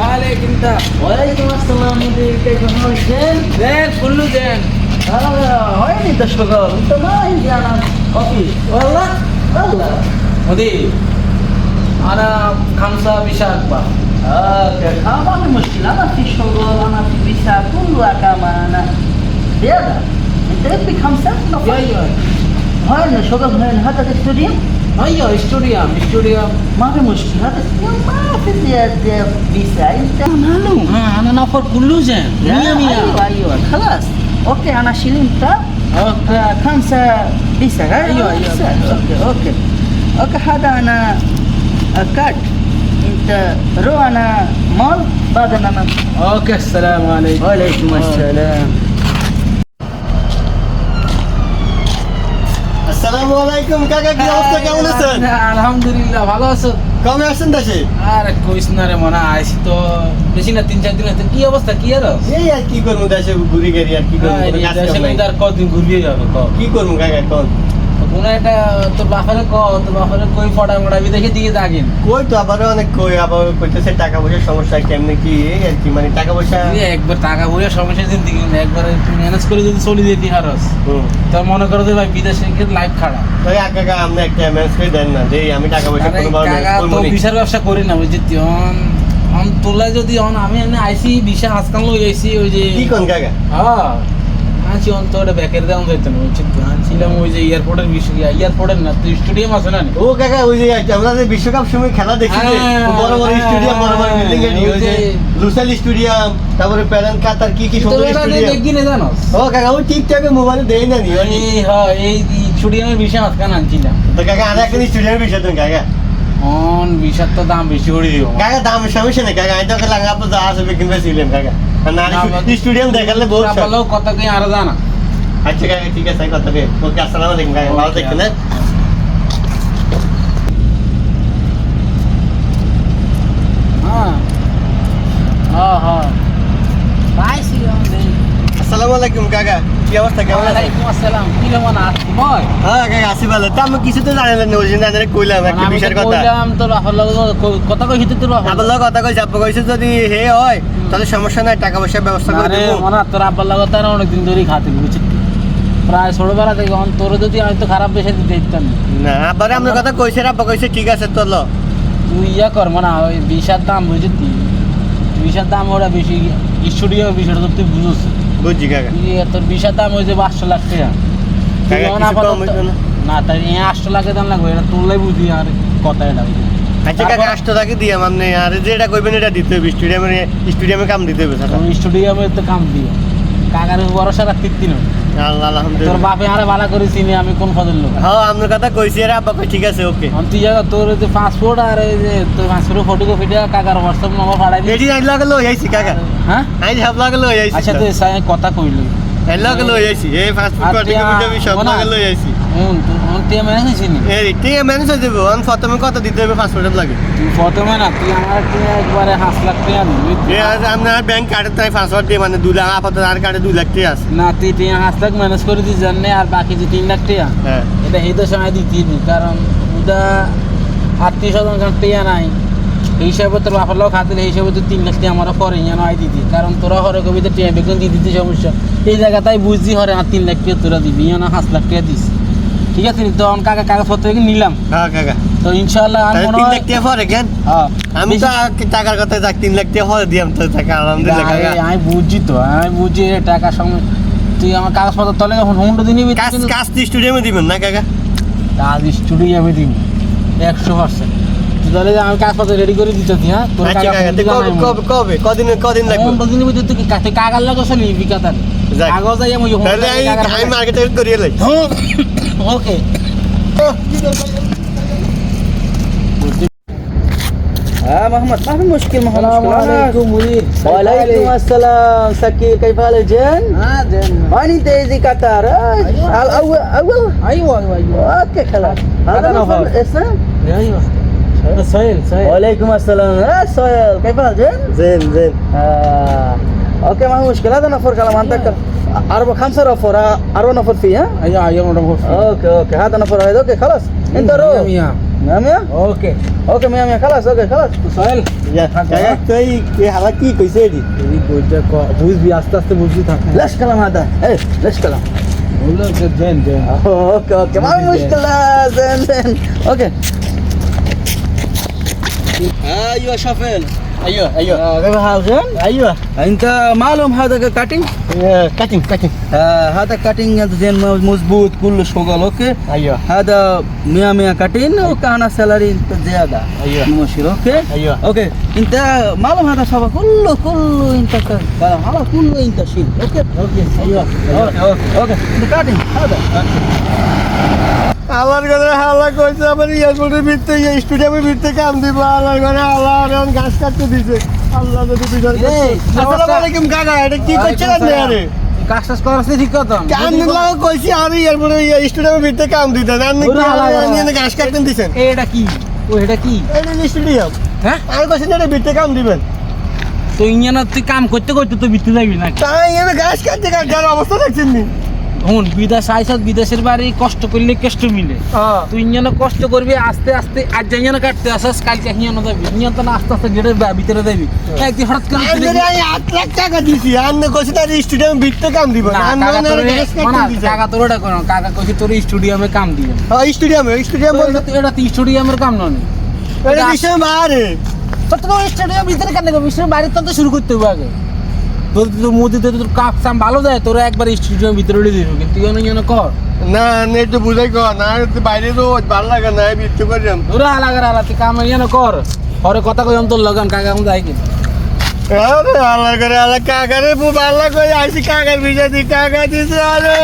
ওয়ালাইকুমটা ওয়ালাইকুম আসসালাম মুদিরকে কেমন আছেন? দেন ফুলু দেন। হ্যাঁ, হয়নি তো সকাল। তো নাই জানা কফি। আল্লাহ। আল্লাহ। মোদি আনা খামসা বিশাখবা বা খামানি মুশকিল কি ফি সগল আনা ফি বিশাখ কুল্লু আকামানা দেয়া এটা কি খামসা? না হয় না সকাল হয় না হাতে স্টুডিয়াম أيوه اشتريها اشتريها ما في مشكلة. بس ما في زيادة. بيسا انت نعم، مالو آه أنا نوفر كله زين 100 100 أيوه أيوه. خلاص. أوكي أنا شيل انت أوكي. آه، خمسة بيسا آه، أيوه أيوه. أوكي أوكي. أوكي هذا أنا آه، كات. إنت رو أنا مال بعد أنا أوكي السلام عليكم. وعليكم السلام. আসসালামু আলাইকুম কাকা কি অবস্থা? কেমন আছেন? আলহামদুলিল্লাহ ভালো আছো? কমে আসছেন দেশে আর কইস না রে মনে হয়, আইসি তো বেশি না তিন চার দিন হচ্ছে কি অবস্থা কি আর? এই আর কি করব দেশে ঘুরি গেরি আর কি করব। আর কদিন ঘুরিয়ে যাব ক করব কাকা কোনো? একটা তোর বাপারে ক তোর বাপারে কই ফটা মোড়াবি দেখে দিকে দাগিন কই তো আবারও অনেক কই আবার কইতেছে টাকা পয়সার সমস্যা কেমনে কি আর কি মানে টাকা পয়সা একবার টাকা বইয়া সমস্যা জিন্দিগি না একবার ম্যানেজ করে যদি চলে যেতে হারস তো মনে করো যে ভাই বিদেশে গিয়ে লাইফ খারাপ। তাই কাকা আপনি একটা ম্যানেজ করে দেন না যে আমি টাকা পয়সা আরে কোনো ভাবে তো করব ব্যবসা করি না বুঝছি তুই অন অন তোলা যদি অন আমি আইসি বিশা আজকাল লই ওই যে কি কোন কাকা? হ্যাঁ। আছি অন তো ওটা ব্যাকের দাম না ওই যে এয়ারপোর্টের বিষয় এয়ারপোর্টের না স্টেডিয়াম আছে না ও কাকা ওই যে আমরা যে বিশ্বকাপ সময় খেলা হ্যাঁ, বড় বড় স্টেডিয়াম বড় বড় বিল্ডিং এর ওই ওই যে স্টেডিয়াম তারপরে কাতার কি কি তো সুন্দর স্টেডিয়াম দেখি না জানোস ও কাকা ও টিকটকে মোবাইলে দেই না নি ওই এই হ্যাঁ এই স্টেডিয়ামের বিষয় আজকাল আনছিলাম তো কাকা আর একটা স্টেডিয়ামের বিষয় তুমি কাকা অন বিষার তো দাম বেশি করে দিব কাকা দামের সমস্যা নেই কাকা আমি তো লাগা আপনি যা আসবে কিনবে ছিলেন কাকা স্টেডিয়াম দেখালে বহুত। বলো কত কি আর জানা আচ্ছা কাকা ঠিক আছে কত বে ওকে আসসালামু আলাইকুম কাকা ভালো. দেখেন হ্যাঁ? হ্যাঁ হ্যাঁ হ্যাঁ আসসালামু আলাইকুম কাকা কি অবস্থা? কেমন আসসালাম। কি আছি হ্যাঁ কাকা আসি ভালো। তা আমি কিছু তো জানেন না ওই জন্য কইলাম একটা বিষয়ের কথা। কইলাম লগে কথা কইছে যদি হে হয় তাহলে সমস্যা নাই টাকা পয়সার ব্যবস্থা করে আরে দেবো। মনে হয় তোর আব্বার লগে তার অনেকদিন ধরেই খাতে বুঝছি প্রায় ছোটবেলা থেকে অন তোর যদি আমি তো খারাপ বেশি না। আবার কথা কইছে আব্বা কইছে ঠিক আছে তো লো। তুই ইয়া কর মানে ওই বিষার দাম বুঝছি বিষার দাম ওরা বেশি স্টুডিও বিষয়টা তো তুই বুঝছিস বুঝছি কাকা তোর বিশা দাম হয়েছে পাঁচশো লাখ টাকা না? তাই আটশো লাখের দাম লাগবে এটা তুললে বুঝি আর কথা এটা। আচ্ছা কাকা আটশো টাকা দিয়ে মানে আর যেটা কইবেন এটা দিতে হবে স্টেডিয়ামে স্টেডিয়ামে কাম দিতে হবে স্যার স্টেডিয়ামে তো কাম দিও কাকার ভরসা রাখতে দিন আল্লাহ তোর বাপে আরে ভালো করে চিনি আমি কোন ফদের লোক? হ্যাঁ কথা কইছি আর আব্বা কই ঠিক আছে ওকে। আমি তুই জায়গা তোর যে পাসপোর্ট আর এই যে তোর পাসপোর্ট ফটো কপিটা কাকার হোয়াটসঅ্যাপ নম্বর পাঠাই দিই এটি আইন লাগে লই আইছি কাকা। হ্যাঁ? আইন সব লাগে লই আচ্ছা তুই সাথে কথা কইলি। এর লাগে লই আইছি এই ফাস্টফুড আর পার্টি সব শোনা। লাগে লই এই ঠিক ম্যানেজ হয়ে যাব আমি প্রথমে কত দিতে হবে লাগে? তুই প্রথমে না তুই আমার একবারে লাখ দিবি আপনার ব্যাংক তাই মানে দু লাখ আপাতত আর কার্ডে লাখ আছে। না তুই লাখ ম্যানেজ করে দিস জানে আর বাকি যে তিন লাখ হ্যাঁ। এটা এই তো সময় দিতে দিবি কারণ ওটা আত্মীয় স্বজন কারণ টেয়া নাই। এই হিসাবে তোর বাপার লোক হাতে এই হিসাবে তুই তিন লাখ টাকা আমরা পরে যেন আয় দিতি কারণ তোরা হরে কবি তো টেয়া বেগুন দিয়ে দিতে সমস্যা। এই জায়গাটাই বুঝছি হরে আর তিন লাখ টাকা তোরা দিবি না পাঁচ লাখ টাকা দিস। ঠিক আছে তো আমি কাকা কাগজপত্র নিলাম। হ্যাঁ কাকা? তো ইনশাআল্লাহ আমি তাহলে মনে হয় হয় লাখ টাকা পরে কেন? হ্যাঁ, আমি তো টাকার কথা যাক 3 লাখ টাকা পরে দিয়াম তো টাকা আলহামদুলিল্লাহ আরে, কাকা। আমি বুঝি তো আমি বুঝি টাকা সঙ্গে তুই আমার কাগজপত্র তলে যখন হুন্ডু দিনি কাজ কাজ স্টুডিওতে স্টুডিয়ামে দিবেন না কাকা। কাজ স্টুডিও আমি দিব একশো পার্সেন্ট তুই তাহলে আমি কাগজপত্র রেডি করে দিতে হ্যাঁ তোর আচ্ছা কাকা তো কবে কবে কবে কদিন কদিন লাগবে হুন্ডো দিনই বুঝতে তুই কাছে কাগজ লাগো চলি বিকাতার যাক। কাগজ যাই আমি তাহলে আমি আমি মার্কেটে করিয়ে লাই ওকে اه محمد ما في مشكله ما في السلام مشكله عليكم مدير وعليكم السلام سكير كيف حالك جن؟ اه زين وين انت يجي قطر؟ أيوة. الاول اول ايوه ايوه ايوه اوكي خلاص هذا هذا نفر. نفر اسلام ايوه سهيل سهيل وعليكم السلام اه سهيل كيف حالك جن؟ Gen gen آه. اوكي ما في مشكله هذا نفر كلام عندك أربعة خمسة نفر آه، أربعة نفر فيه ها؟ ايوه ايوه اوكي اوكي هذا نفر هذا اوكي خلاص انت روح يا মিয়া মিয়া ওকে ওকে মিয়া মিয়া খালাস ওকে খালাস সোহেল ইয়া, কাকা তুই তুই হালা কি কইছে এডি এই বইটা ক- বুঝবি আস্তে আস্তে বুঝবি থাক ليش كلام هذا؟ ايه ليش كلام؟ বললো যে জেন জেন اوكي اوكي ما في مشكلة زين زين اوكي ايوه شافل ايوه ايوه غير هاوزن ايوه انت معلوم هذا كاتنج كاتنج كاتنج هذا كاتنج زين مظبوط كله شغل اوكي ايوه هذا 100 100 كاتين وكان سالري زياده ايوه مباشر اوكي ايوه اوكي انت معلوم هذا شباب كله كله انت هذا كله انت شيل اوكي اوكي ايوه اوكي اوكي اوكي كاتنج هذا আমার ঘরে হালা কইছে আমার এয়ারপোর্টের ভিতরে স্টুডিয়ামের ভিতরে কাম দিব। আমার ঘরে আর গাছ কাটতে দিছে। আল্লাহ যদি বিচার করে আসসালামু আলাইকুম কাকা এটা কি করছেন আপনি আরে কাজ টাজ করাচ্ছে ঠিক কথা। কাম দিলাম কইছি আর এয়ারপোর্টে স্টুডিয়ামের ভিতরে কাম দিতে আপনি হালা। কাটতে দিছেন? এটা কি? ও এটা কি? এটা স্টুডিয়াম। হ্যাঁ? না এটা ভিতরে কাম দিবেন। তো তুই কাম করতে করতে তো বিতে যাবি না তাই গাছ কাটতে কাটার অবস্থা দেখছেন নি? হুন বিদেশ আইসত বিদেশের বাড়ি কষ্ট করলে কষ্ট মিলে। হ্যাঁ। তুই ইঞ্জানো কষ্ট করবি আস্তে আস্তে আজ ইঞ্জানো কাটতে আসস কালকে হিয়ানো যাবি ইঞ্জান তো আস্তে আস্তে গেটের ভিতরে যাবি একদিন হঠাৎ করে আট লাখ টাকা দিছি। আমি কইছি না স্টুডিয়াম ভিতরে কাম দিব না, কাকা না তোরে- গাছ না, কাটতে না, দিছে। কাকা তোর ওটা করো না। কাকা কইছি তোর স্টুডিয়ামে কাম দিবে হ্যাঁ স্টুডিয়ামে স্টুডিয়াম বলতে এটা তো স্টুডিয়ামের কাম নয় এটা বিষয় মারে তো তোর স্টুডিয়াম ভিতরে কেন বিশ্বের বাইরে তো শুরু করতে হবে আগে। তোর তোর মোদিতে তোর কাপ সাম ভালো যায় তোরা একবার স্টুডিয়াম ভিতরে উঠে দিবি কিন্তু তুই অনেক কর। না না একটু বুঝাই কর না বাইরে তো ভালো লাগে না বিচ্ছু করিলাম তোরা আলাগা আলা তুই কাম যেন কর। পরে কথা কই তোর লাগাম কাকা আমি যাই কি আরে আল্লাহ করে আল্লাহ কাকারে খুব আল্লাহ করে আসি কাকার বিষয় দি কাকা দিছে আরে